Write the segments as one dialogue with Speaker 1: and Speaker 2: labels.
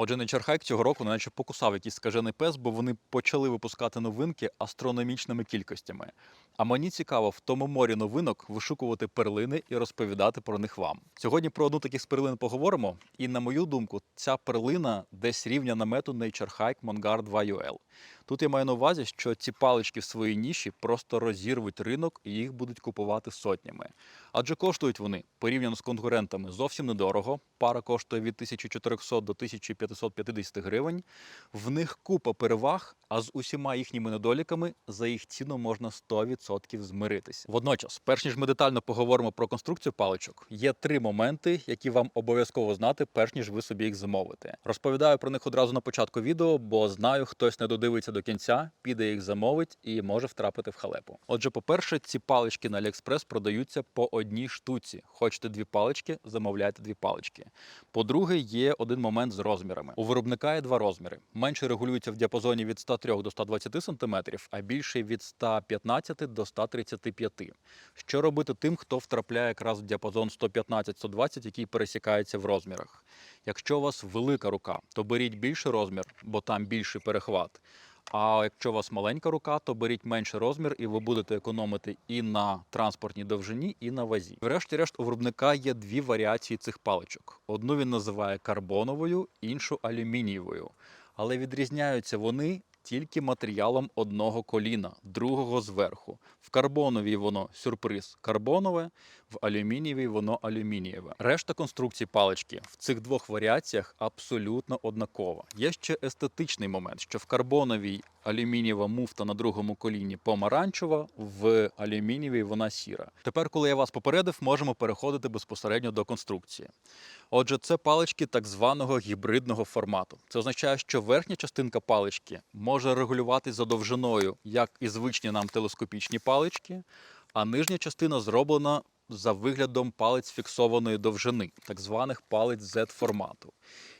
Speaker 1: Отже, Hike цього року наче покусав якийсь скажений пес, бо вони почали випускати новинки астрономічними кількостями. А мені цікаво в тому морі новинок вишукувати перлини і розповідати про них вам. Сьогодні про одну таких з перлин поговоримо. І на мою думку, ця перлина десь рівня намету Nature Hike Mongar 2 UL. Тут я маю на увазі, що ці палички в своїй ніші просто розірвуть ринок і їх будуть купувати сотнями. Адже коштують вони порівняно з конкурентами зовсім недорого. Пара коштує від 1400 до 1550 гривень. В них купа переваг, а з усіма їхніми недоліками за їх ціну можна 100% змиритися. Водночас, перш ніж ми детально поговоримо про конструкцію паличок, є три моменти, які вам обов'язково знати, перш ніж ви собі їх замовите. Розповідаю про них одразу на початку відео, бо знаю, хтось не додивиться до кінця, піде їх замовить і може втрапити в халепу. Отже, по-перше, ці палички на AliExpress продаються по одній штуці. Хочете дві палички, замовляйте дві палички. По-друге, є один момент з розмірами. У виробника є два розміри. Менше регулюється в діапазоні від 103 до 120 см, а більший від 115 до 135. Що робити тим, хто втрапляє якраз в діапазон 115-120, який пересікається в розмірах? Якщо у вас велика рука, то беріть більший розмір, бо там більший перехват. А якщо у вас маленька рука, то беріть менший розмір, і ви будете економити і на транспортній довжині, і на вазі. Врешті-решт, у виробника є дві варіації цих паличок. Одну він називає карбоновою, іншу алюмінієвою. Але відрізняються вони тільки матеріалом одного коліна, другого зверху. В карбоновій воно сюрприз карбонове, в алюмінієвій воно алюмінієве. Решта конструкцій палички в цих двох варіаціях абсолютно однакова. Є ще естетичний момент, що в карбоновій алюмінієва муфта на другому коліні помаранчева, в алюмінієвій вона сіра. Тепер, коли я вас попередив, можемо переходити безпосередньо до конструкції. Отже, це палички так званого гібридного формату. Це означає, що верхня частинка палички може регулюватись за довжиною, як і звичні нам телескопічні палички, а нижня частина зроблена за виглядом палець фіксованої довжини, так званих палець Z-формату.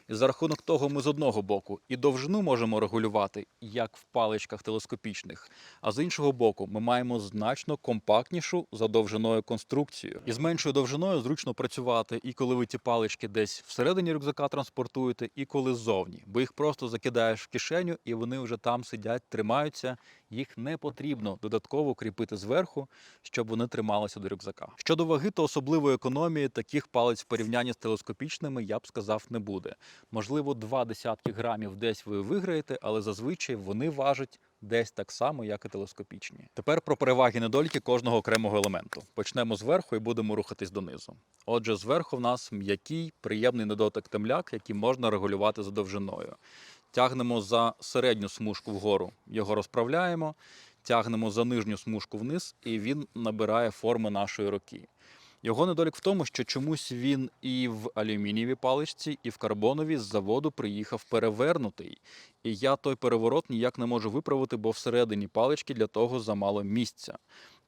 Speaker 1: І за рахунок того, ми з одного боку і довжину можемо регулювати, як в паличках телескопічних, а з іншого боку, ми маємо значно компактнішу за довжиною конструкцію. І з меншою довжиною зручно працювати, і коли ви ці палички десь всередині рюкзака транспортуєте, і коли ззовні, бо їх просто закидаєш в кишеню, і вони вже там сидять, тримаються. Їх не потрібно додатково кріпити зверху, щоб вони трималися до рюкзака. Щодо ваги, то особливої економії таких палець в порівнянні з телескопічними я б сказав не буде. Можливо, два десятки грамів десь ви виграєте, але зазвичай вони важать десь так само, як і телескопічні. Тепер про переваги недоліки кожного окремого елементу. Почнемо зверху і будемо рухатись донизу. Отже, зверху в нас м'який, приємний недотик темляк, який можна регулювати за довжиною. Тягнемо за середню смужку вгору, його розправляємо, тягнемо за нижню смужку вниз, і він набирає форми нашої руки. Його недолік в тому, що чомусь він і в алюмінієвій паличці, і в карбоновій з заводу приїхав перевернутий. І я той переворот ніяк не можу виправити, бо всередині палички для того замало місця.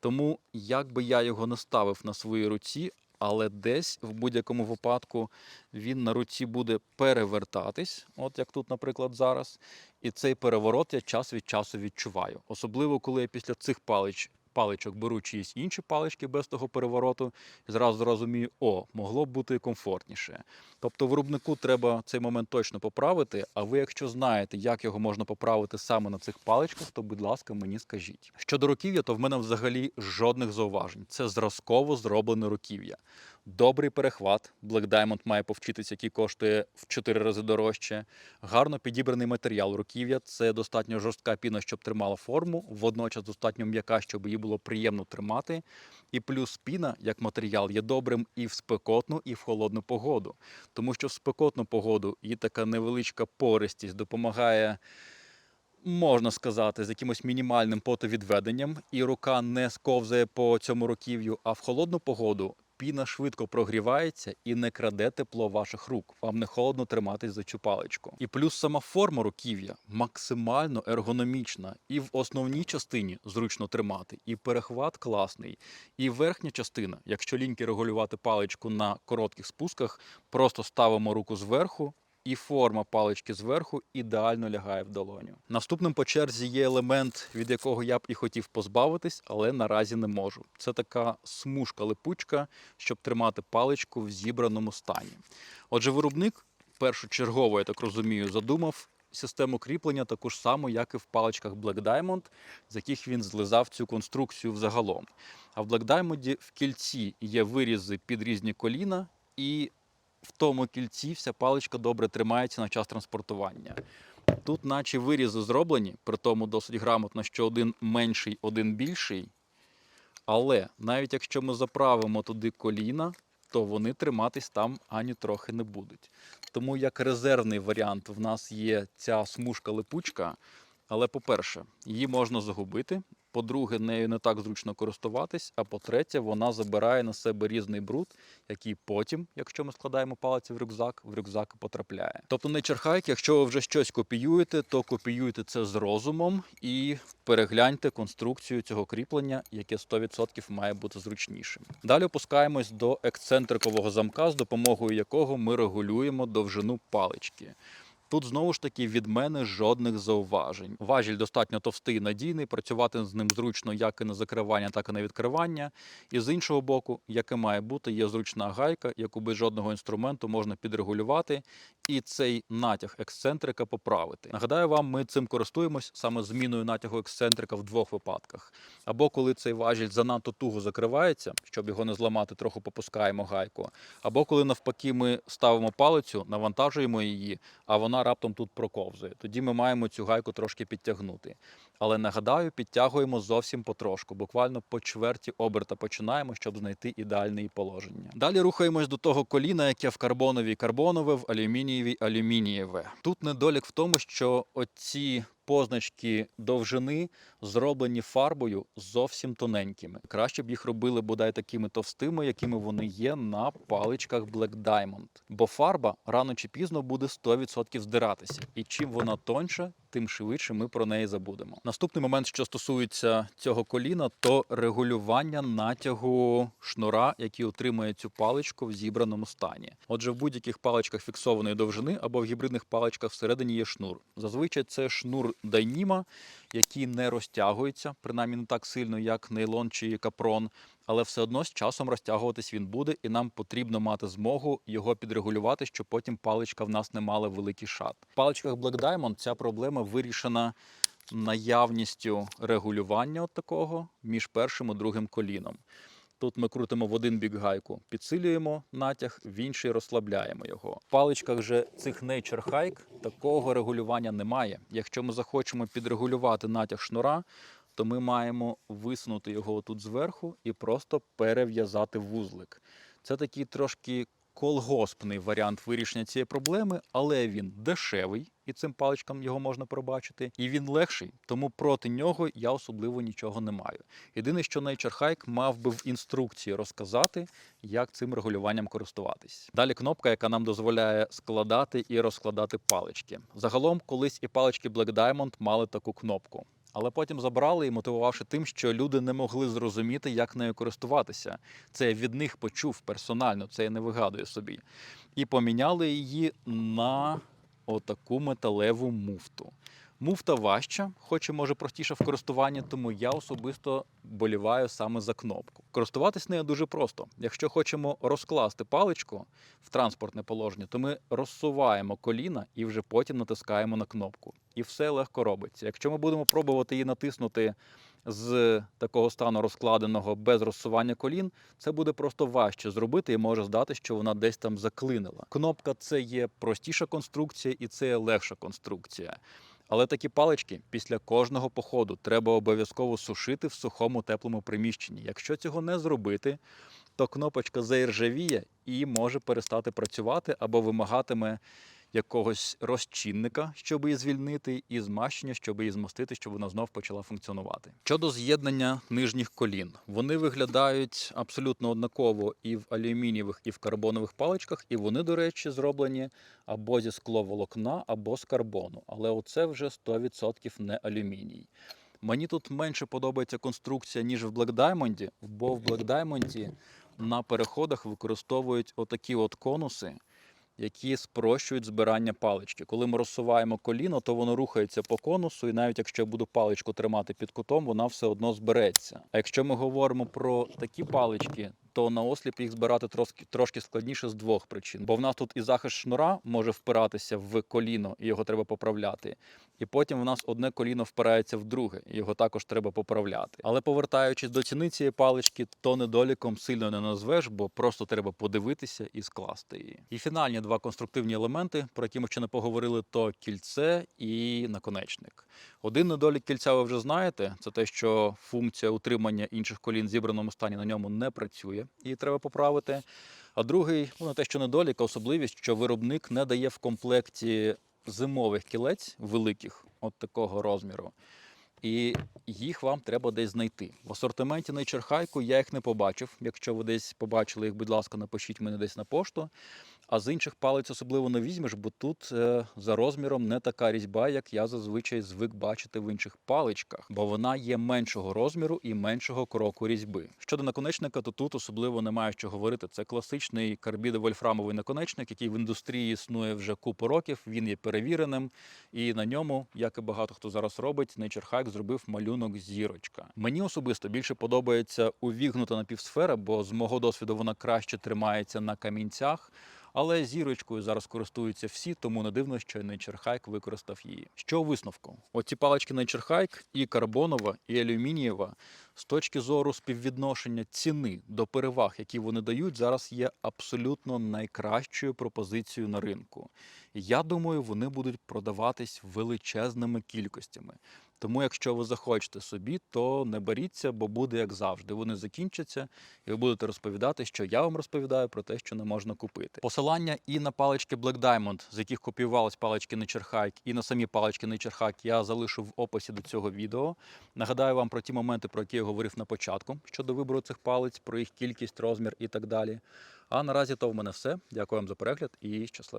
Speaker 1: Тому, як би я його не ставив на своїй руці, але десь в будь-якому випадку він на руці буде перевертатись, от як тут, наприклад, зараз. І цей переворот я час від часу відчуваю. Особливо, коли я після цих палич, паличок беру чиїсь інші палички без того перевороту, і зразу розумію, о, могло б бути комфортніше. Тобто виробнику треба цей момент точно поправити. А ви, якщо знаєте, як його можна поправити саме на цих паличках, то, будь ласка, мені скажіть. Щодо руків'я, то в мене взагалі жодних зауважень. Це зразково зроблене руків'я. Добрий перехват. Black Diamond має повчитися, який коштує в 4 рази дорожче. Гарно підібраний матеріал руків'я. Це достатньо жорстка піна, щоб тримала форму, водночас достатньо м'яка, щоб її було приємно тримати. І плюс піна, як матеріал, є добрим і в спекотну, і в холодну погоду. Тому що в спекотну погоду її така невеличка пористість допомагає. Можна сказати, з якимось мінімальним потовідведенням, і рука не сковзає по цьому руків'ю, а в холодну погоду піна швидко прогрівається і не краде тепло ваших рук. Вам не холодно триматись за цю паличку. І плюс сама форма руків'я максимально ергономічна. І в основній частині зручно тримати, і перехват класний, і верхня частина. Якщо ліньки регулювати паличку на коротких спусках, просто ставимо руку зверху. І форма палички зверху ідеально лягає в долоню. Наступним по черзі є елемент, від якого я б і хотів позбавитись, але наразі не можу. Це така смужка липучка, щоб тримати паличку в зібраному стані. Отже, виробник першочергово, я так розумію, задумав систему кріплення таку ж саму, як і в паличках Black Diamond, з яких він злизав цю конструкцію взагалом. А в Black Diamond в кільці є вирізи під різні коліна, і в тому кільці вся паличка добре тримається на час транспортування. Тут, наче вирізи зроблені, при тому досить грамотно, що один менший, один більший. Але навіть якщо ми заправимо туди коліна, то вони триматись там ані трохи не будуть. Тому як резервний варіант в нас є ця смужка липучка. Але по-перше, її можна загубити. По-друге, нею не так зручно користуватись. А по-третє, вона забирає на себе різний бруд, який потім, якщо ми складаємо палиці в рюкзак, в рюкзак потрапляє. Тобто не черхайк, якщо ви вже щось копіюєте, то копіюйте це з розумом і перегляньте конструкцію цього кріплення, яке 100% має бути зручнішим. Далі опускаємось до ексцентрикового замка, з допомогою якого ми регулюємо довжину палички. Тут знову ж таки від мене жодних зауважень. Важіль достатньо товстий і надійний, працювати з ним зручно як і на закривання, так і на відкривання. І з іншого боку, яке має бути, є зручна гайка, яку без жодного інструменту можна підрегулювати і цей натяг ексцентрика поправити. Нагадаю вам, ми цим користуємось саме зміною натягу ексцентрика в двох випадках. Або коли цей важіль занадто туго закривається, щоб його не зламати, трохи попускаємо гайку. Або коли навпаки ми ставимо палицю, навантажуємо її, а вона раптом тут проковзує. Тоді ми маємо цю гайку трошки підтягнути. Але нагадаю, підтягуємо зовсім потрошку, буквально по чверті оберта починаємо, щоб знайти ідеальне положення. Далі рухаємось до того коліна, яке в карбоновій карбонове, в алюмінієвій алюмінієве. Тут недолік в тому, що оці позначки довжини зроблені фарбою зовсім тоненькими. Краще б їх робили бодай такими товстими, якими вони є на паличках Black Diamond. Бо фарба рано чи пізно буде 100% здиратися. І чим вона тоньша, тим швидше ми про неї забудемо. Наступний момент, що стосується цього коліна, то регулювання натягу шнура, який утримує цю паличку в зібраному стані. Отже, в будь-яких паличках фіксованої довжини або в гібридних паличках всередині є шнур. Зазвичай це шнур дайніма, який не розтягується, принаймні не так сильно, як нейлон чи капрон. Але все одно з часом розтягуватись він буде, і нам потрібно мати змогу його підрегулювати, щоб потім паличка в нас не мала великий шат. В паличках Black Diamond ця проблема вирішена наявністю регулювання от такого між першим і другим коліном. Тут ми крутимо в один бік гайку, підсилюємо натяг, в інший розслабляємо його. В паличках же цих Nature Hike такого регулювання немає. Якщо ми захочемо підрегулювати натяг шнура, то ми маємо висунути його тут зверху і просто перев'язати вузлик. Це такий трошки колгоспний варіант вирішення цієї проблеми, але він дешевий, і цим паличкам його можна пробачити. І він легший, тому проти нього я особливо нічого не маю. Єдине, що Nature Hike мав би в інструкції розказати, як цим регулюванням користуватись. Далі кнопка, яка нам дозволяє складати і розкладати палички. Загалом, колись і палички Black Diamond мали таку кнопку. Але потім забрали і мотивувавши тим, що люди не могли зрозуміти, як нею користуватися. Це я від них почув персонально, це я не вигадую собі. І поміняли її на отаку металеву муфту. Муфта важча, хоч і може простіша в користуванні, тому я особисто боліваю саме за кнопку. Користуватись нею дуже просто. Якщо хочемо розкласти паличку в транспортне положення, то ми розсуваємо коліна і вже потім натискаємо на кнопку. І все легко робиться. Якщо ми будемо пробувати її натиснути з такого стану розкладеного без розсування колін, це буде просто важче зробити і може здати, що вона десь там заклинила. Кнопка це є простіша конструкція і це є легша конструкція. Але такі палички після кожного походу треба обов'язково сушити в сухому теплому приміщенні. Якщо цього не зробити, то кнопочка заіржавіє і може перестати працювати або вимагатиме якогось розчинника, щоб її звільнити, і змащення, щоб її змастити, щоб вона знов почала функціонувати. Щодо з'єднання нижніх колін, вони виглядають абсолютно однаково і в алюмінієвих, і в карбонових паличках, і вони, до речі, зроблені або зі скловолокна, або з карбону. Але оце вже 100% не алюміній. Мені тут менше подобається конструкція, ніж в Black Diamond, бо в Black Diamond на переходах використовують отакі от конуси, які спрощують збирання палички. Коли ми розсуваємо коліно, то воно рухається по конусу, і навіть якщо я буду паличку тримати під кутом, вона все одно збереться. А якщо ми говоримо про такі палички, то на осліп їх збирати трошки, складніше з двох причин. Бо в нас тут і захист шнура може впиратися в коліно, і його треба поправляти. І потім в нас одне коліно впирається в друге, і його також треба поправляти. Але повертаючись до ціни цієї палички, то недоліком сильно не назвеш, бо просто треба подивитися і скласти її. І фінальні два конструктивні елементи, про які ми ще не поговорили, то кільце і наконечник. Один недолік кільця ви вже знаєте, це те, що функція утримання інших колін в зібраному стані на ньому не працює, і треба поправити. А другий, ну те, що недолік, а особливість, що виробник не дає в комплекті зимових кілець великих, от такого розміру. І їх вам треба десь знайти. В асортименті на черхайку я їх не побачив. Якщо ви десь побачили їх, будь ласка, напишіть мені десь на пошту. А з інших палець особливо не візьмеш, бо тут е, за розміром не така різьба, як я зазвичай звик бачити в інших паличках, бо вона є меншого розміру і меншого кроку різьби. Щодо наконечника, то тут особливо немає що говорити. Це класичний карбідо-вольфрамовий наконечник, який в індустрії існує вже купу років. Він є перевіреним, і на ньому, як і багато хто зараз робить, Hike зробив малюнок зірочка. Мені особисто більше подобається увігнута напівсфера, бо з мого досвіду вона краще тримається на камінцях. Але зірочкою зараз користуються всі, тому не дивно, що Hike використав її. Що у висновку? Оці палички Hike і карбонова, і алюмінієва з точки зору співвідношення ціни до переваг, які вони дають, зараз є абсолютно найкращою пропозицією на ринку. Я думаю, вони будуть продаватись величезними кількостями. Тому, якщо ви захочете собі, то не боріться, бо буде як завжди. Вони закінчаться, і ви будете розповідати, що я вам розповідаю про те, що не можна купити. Посилання і на палички Black Diamond, з яких копіювались палички Hike, і на самі палички Hike я залишу в описі до цього відео. Нагадаю вам про ті моменти, про які я говорив на початку щодо вибору цих палиць, про їх кількість, розмір і так далі. А наразі то в мене все. Дякую вам за перегляд і щасливо.